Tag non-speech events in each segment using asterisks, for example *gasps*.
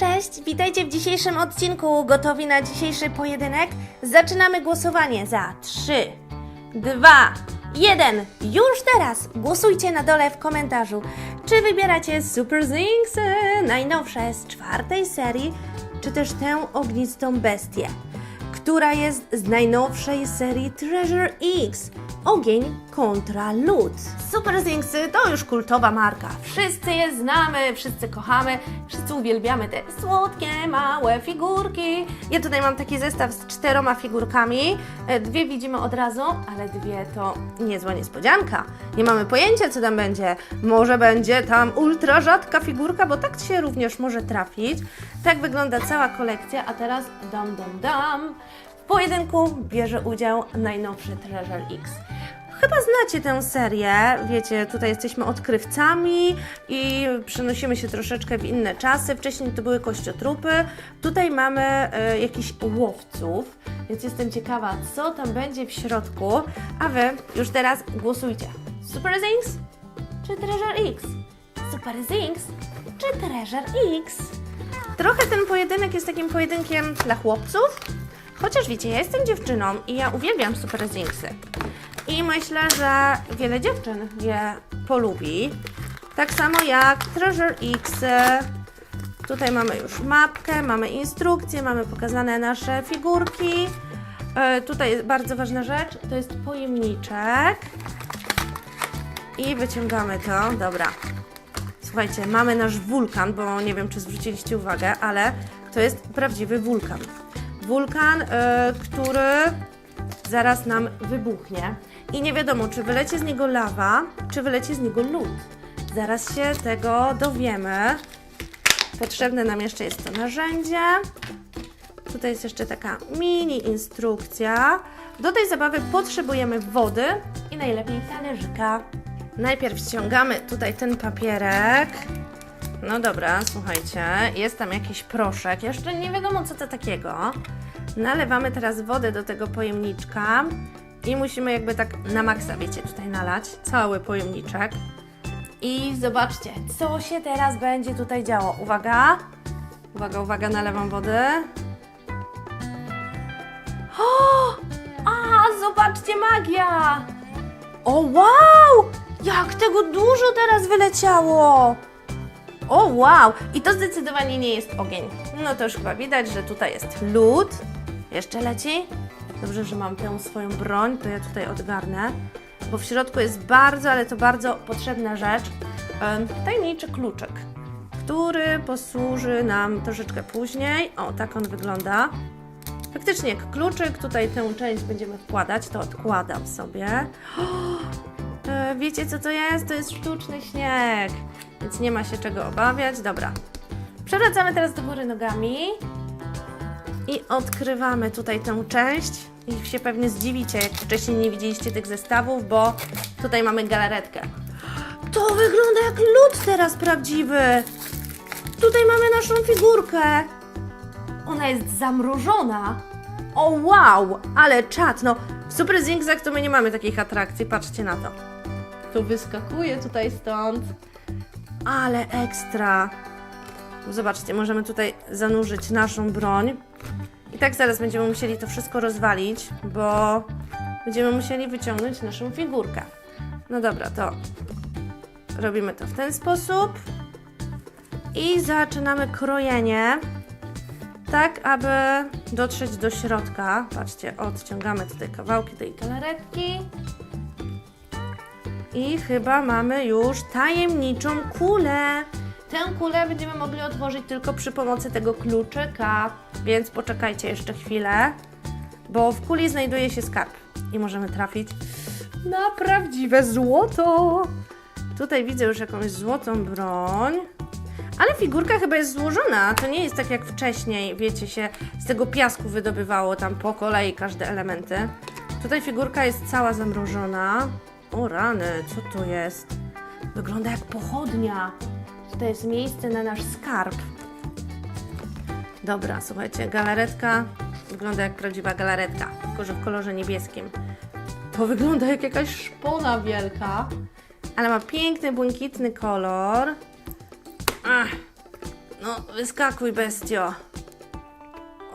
Cześć, witajcie w dzisiejszym odcinku. Gotowi na dzisiejszy pojedynek? Zaczynamy głosowanie za 3, 2, 1. Już teraz głosujcie na dole w komentarzu, czy wybieracie Super Zinks najnowsze z czwartej serii, czy też tę ognistą bestię, która jest z najnowszej serii Treasure X. Ogień kontra lód. Super Zinksy to już kultowa marka. Wszyscy je znamy, wszyscy kochamy, wszyscy uwielbiamy te słodkie, małe figurki. Ja tutaj mam taki zestaw z czteroma figurkami. E, Dwie widzimy od razu, ale dwie to niezła niespodzianka. Nie mamy pojęcia, co tam będzie. Może będzie tam ultra rzadka figurka, bo tak się również może trafić. Tak wygląda cała kolekcja, a teraz dam, dam, dam. Pojedynku bierze udział najnowszy Treasure X. Chyba znacie tę serię, wiecie, tutaj jesteśmy odkrywcami i przenosimy się troszeczkę w inne czasy. Wcześniej to były kościotrupy, tutaj mamy e, jakichś łowców, więc jestem ciekawa, co tam będzie w środku. A Wy już teraz głosujcie. Super Zinks czy Treasure X? Super Zinks czy Treasure X? Trochę ten pojedynek jest takim pojedynkiem dla chłopców, chociaż wiecie, ja jestem dziewczyną i ja uwielbiam Super. I myślę, że wiele dziewczyn je polubi. Tak samo jak Treasure X. Tutaj mamy już mapkę, mamy instrukcje, mamy pokazane nasze figurki. E, tutaj jest bardzo ważna rzecz, to jest pojemniczek. I wyciągamy to, dobra. Słuchajcie, mamy nasz wulkan, bo nie wiem, czy zwróciliście uwagę, ale to jest prawdziwy wulkan. Wulkan, e, który zaraz nam wybuchnie. I nie wiadomo, czy wylecie z niego lawa, czy wylecie z niego lód. Zaraz się tego dowiemy. Potrzebne nam jeszcze jest to narzędzie. Tutaj jest jeszcze taka mini instrukcja. Do tej zabawy potrzebujemy wody i najlepiej talerzyka. Najpierw ściągamy tutaj ten papierek. No dobra, słuchajcie, jest tam jakiś proszek. Jeszcze nie wiadomo co to takiego. Nalewamy teraz wodę do tego pojemniczka i musimy jakby tak na maksa, wiecie, tutaj nalać cały pojemniczek. I zobaczcie, co się teraz będzie tutaj działo. Uwaga, uwaga, uwaga, nalewam wody. O! A, zobaczcie, magia! O, wow! Jak tego dużo teraz wyleciało! O, wow! I to zdecydowanie nie jest ogień. No to już chyba widać, że tutaj jest lód. Jeszcze leci? Dobrze, że mam tę swoją broń, to ja tutaj odgarnę. Bo w środku jest bardzo, ale to bardzo potrzebna rzecz. em, Tajemniczy kluczyk, który posłuży nam troszeczkę później. O, tak on wygląda. Faktycznie, kluczyk, tutaj tę część będziemy wkładać, to odkładam sobie. *gasps* E, Wiecie co to jest? To jest sztuczny śnieg, więc nie ma się czego obawiać. Dobra. Przewracamy teraz do góry nogami i odkrywamy tutaj tę część. I się pewnie zdziwicie, jak wcześniej nie widzieliście tych zestawów, bo tutaj mamy galaretkę. To wygląda jak lód teraz prawdziwy. Tutaj mamy naszą figurkę. Ona jest zamrożona. O wow, ale czad, no w Super Zigzag to my nie mamy takich atrakcji, patrzcie na to. To wyskakuje tutaj stąd. Ale ekstra. Zobaczcie, możemy tutaj zanurzyć naszą broń. I tak zaraz będziemy musieli to wszystko rozwalić, bo będziemy musieli wyciągnąć naszą figurkę. No dobra, to robimy to w ten sposób. I zaczynamy krojenie tak aby dotrzeć do środka. Patrzcie, odciągamy tutaj kawałki tej galaretki. I chyba mamy już tajemniczą kulę. Tę kulę będziemy mogli otworzyć tylko przy pomocy tego kluczyka, więc poczekajcie jeszcze chwilę, bo w kuli znajduje się skarb i możemy trafić na prawdziwe złoto. Tutaj widzę już jakąś złotą broń. Ale figurka chyba jest złożona. To nie jest tak jak wcześniej, wiecie, się z tego piasku wydobywało tam po kolei każde elementy. Tutaj figurka jest cała zamrożona. O rany, co to jest? Wygląda jak pochodnia. Tutaj jest miejsce na nasz skarb. Dobra, słuchajcie, galaretka wygląda jak prawdziwa galaretka, tylko że w kolorze niebieskim. To wygląda jak jakaś szpona wielka, ale ma piękny, błękitny kolor. Ach, No, wyskakuj, bestio.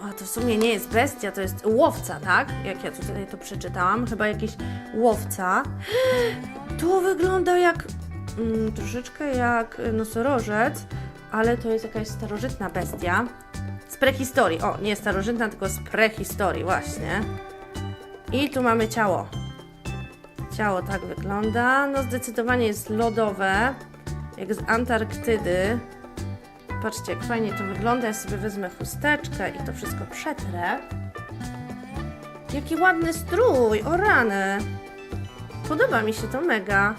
A to w sumie nie jest bestia, to jest łowca, tak? Jak ja tutaj to przeczytałam. Chyba jakiś łowca. To wygląda jak. Mm, troszeczkę jak nosorożec, ale to jest jakaś starożytna bestia. Z prehistorii. O, nie starożytna, tylko z prehistorii, właśnie. I tu mamy ciało. Ciało tak wygląda. No, zdecydowanie jest lodowe, jak z Antarktydy. Patrzcie, jak fajnie to wygląda. Ja sobie wezmę chusteczkę i to wszystko przetrę. Jaki ładny strój, o rany. Podoba mi się to mega.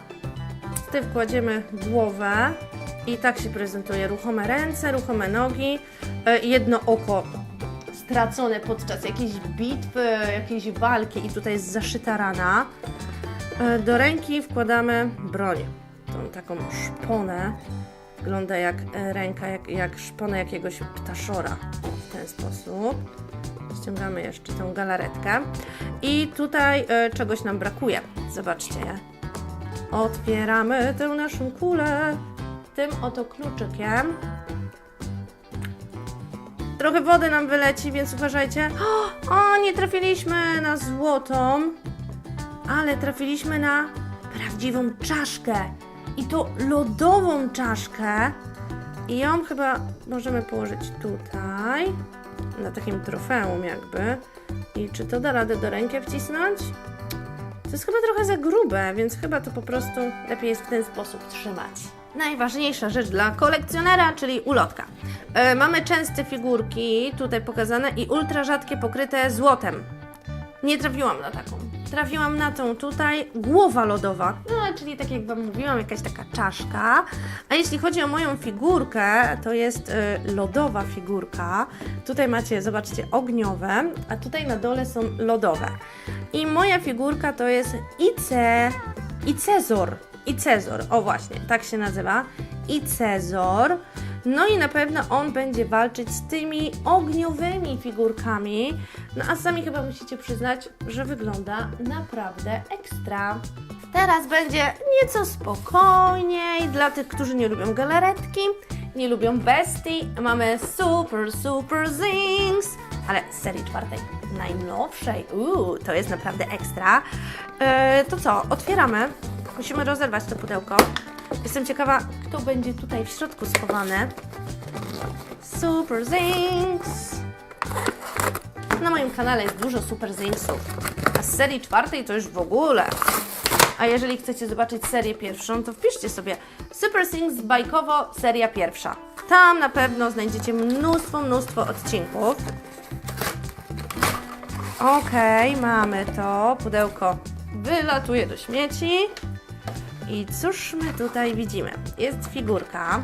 Tutaj wkładziemy głowę i tak się prezentuje. Ruchome ręce, ruchome nogi, e, jedno oko stracone podczas jakiejś bitwy, jakiejś walki i tutaj jest zaszyta rana. E, Do ręki wkładamy broń. Tą taką szponę. Wygląda jak e, ręka, jak, jak szpona jakiegoś ptaszora. W ten sposób. Ściągamy jeszcze tą galaretkę. I tutaj e, czegoś nam brakuje. Zobaczcie. Otwieramy tę naszą kulę tym oto kluczykiem. Trochę wody nam wyleci, więc uważajcie. O, o, nie trafiliśmy na złotą, ale trafiliśmy na prawdziwą czaszkę. I to lodową czaszkę. I ją chyba możemy położyć tutaj, na takim trofeum jakby. I czy to da radę do ręki wcisnąć? To jest chyba trochę za grube, więc chyba to po prostu lepiej jest w ten sposób trzymać. Najważniejsza rzecz dla kolekcjonera, czyli ulotka. E, mamy częste figurki tutaj pokazane i ultra rzadkie pokryte złotem. Nie trafiłam na taką. Trafiłam na tą tutaj głowa lodowa, no, czyli tak jak Wam mówiłam, jakaś taka czaszka. A jeśli chodzi o moją figurkę, to jest y, lodowa figurka. Tutaj macie, zobaczcie, ogniowe, a tutaj na dole są lodowe. I moja figurka to jest Ice, Icezor. Icezor, o właśnie, tak się nazywa. Icezor. No i na pewno on będzie walczyć z tymi ogniowymi figurkami. No a sami chyba musicie przyznać, że wygląda naprawdę ekstra. Teraz będzie nieco spokojniej dla tych, którzy nie lubią galaretki, nie lubią bestii. Mamy super, super zings, ale z serii czwartej, najnowszej. Uuu, to jest naprawdę ekstra. E, to co, otwieramy. Musimy rozerwać to pudełko. Jestem ciekawa, kto będzie tutaj w środku schowany. Super Zinks. Na moim kanale jest dużo Super Zinksów. A z serii czwartej to już w ogóle. A jeżeli chcecie zobaczyć serię pierwszą, to wpiszcie sobie Super Zinks bajkowo seria pierwsza. Tam na pewno znajdziecie mnóstwo, mnóstwo odcinków. Okej, mamy to. Pudełko wylatuje do śmieci. I cóż my tutaj widzimy? Jest figurka.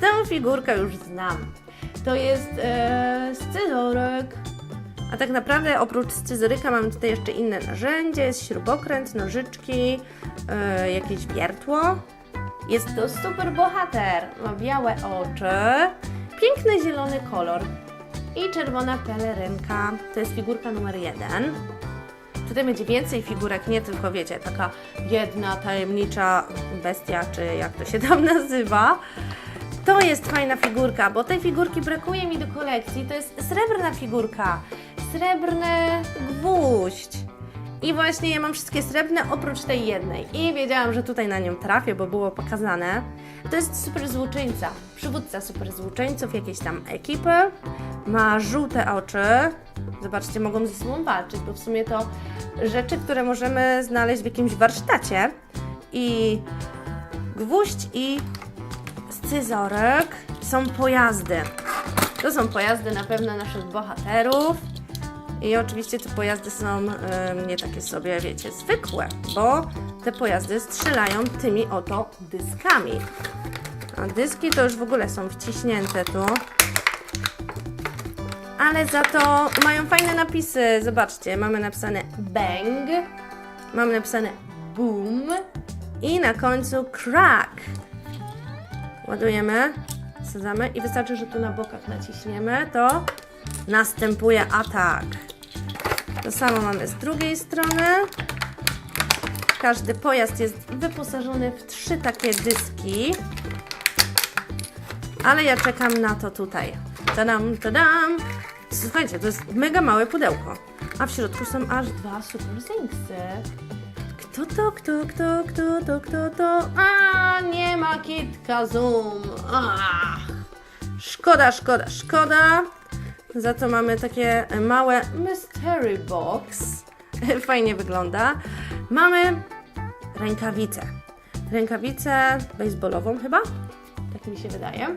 Tę figurkę już znam. To jest e, scyzoryk. A tak naprawdę oprócz scyzoryka mamy tutaj jeszcze inne narzędzie. Jest śrubokręt, nożyczki, e, jakieś wiertło. Jest to super bohater. Ma białe oczy, piękny zielony kolor i czerwona pelerynka. To jest figurka numer jeden. Tutaj będzie więcej figurek, nie tylko wiecie, taka jedna tajemnicza bestia, czy jak to się tam *laughs* nazywa. To jest fajna figurka, bo tej figurki brakuje mi do kolekcji. To jest srebrna figurka, srebrny gwóźdź. I właśnie ja mam wszystkie srebrne oprócz tej jednej. I wiedziałam, że tutaj na nią trafię, bo było pokazane. To jest super złoczyńca, przywódca super złoczyńców, jakiejś tam ekipy. Ma żółte oczy. Zobaczcie, mogą ze sobą walczyć, bo w sumie to rzeczy, które możemy znaleźć w jakimś warsztacie. I gwóźdź i scyzoryk są pojazdy. To są pojazdy na pewno naszych bohaterów. I oczywiście te pojazdy są em, nie takie sobie, wiecie, zwykłe, bo te pojazdy strzelają tymi oto dyskami. A dyski to już w ogóle są wciśnięte tu. Ale za to mają fajne napisy. Zobaczcie, mamy napisane bang, mamy napisane boom i na końcu crack. Ładujemy, wsadzamy i wystarczy, że tu na bokach naciśniemy, to następuje atak. To samo mamy z drugiej strony. Każdy pojazd jest wyposażony w trzy takie dyski. Ale ja czekam na to tutaj. Tadam, tadam. Słuchajcie, to jest mega małe pudełko. A w środku są aż dwa super zinksy. Kto to, kto, kto, kto to, kto to? A, nie ma kitka zoom. Ach. Szkoda, szkoda, szkoda. Za to mamy takie małe mystery box. *laughs* Fajnie wygląda. Mamy rękawicę. Rękawicę baseballową chyba? Tak mi się wydaje.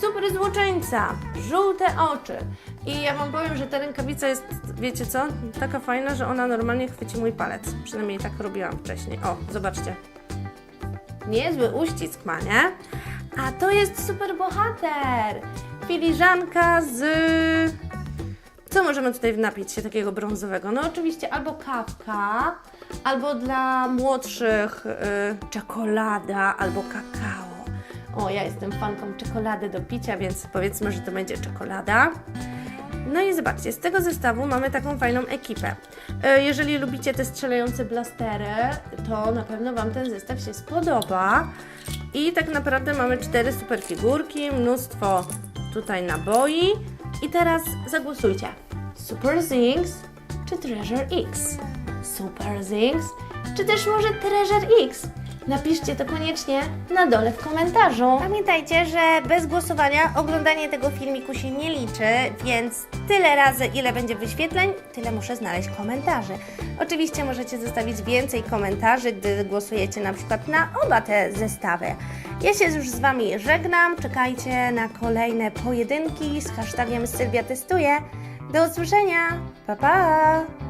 Super złoczyńca, żółte oczy. I ja Wam powiem, że ta rękawica jest, wiecie co, taka fajna, że ona normalnie chwyci mój palec. Przynajmniej tak robiłam wcześniej. O, zobaczcie. Niezły uścisk ma, nie? A to jest super bohater. Filiżanka z... Co możemy tutaj napić się takiego brązowego? No oczywiście albo kawka, albo dla młodszych y, czekolada, albo kakao. O, ja jestem fanką czekolady do picia, więc powiedzmy, że to będzie czekolada. No i zobaczcie, z tego zestawu mamy taką fajną ekipę. E, Jeżeli lubicie te strzelające blastery, to na pewno Wam ten zestaw się spodoba. I tak naprawdę mamy cztery super figurki, mnóstwo tutaj naboi. I teraz zagłosujcie. Super Zings czy Treasure X? Super Zings czy też może Treasure X? Napiszcie to koniecznie na dole w komentarzu. Pamiętajcie, że bez głosowania oglądanie tego filmiku się nie liczy, więc tyle razy, ile będzie wyświetleń, tyle muszę znaleźć komentarzy. Oczywiście możecie zostawić więcej komentarzy, gdy głosujecie na przykład na oba te zestawy. Ja się już z Wami żegnam, czekajcie na kolejne pojedynki z hashtagiem Sylwia Testuje. Do usłyszenia, pa pa!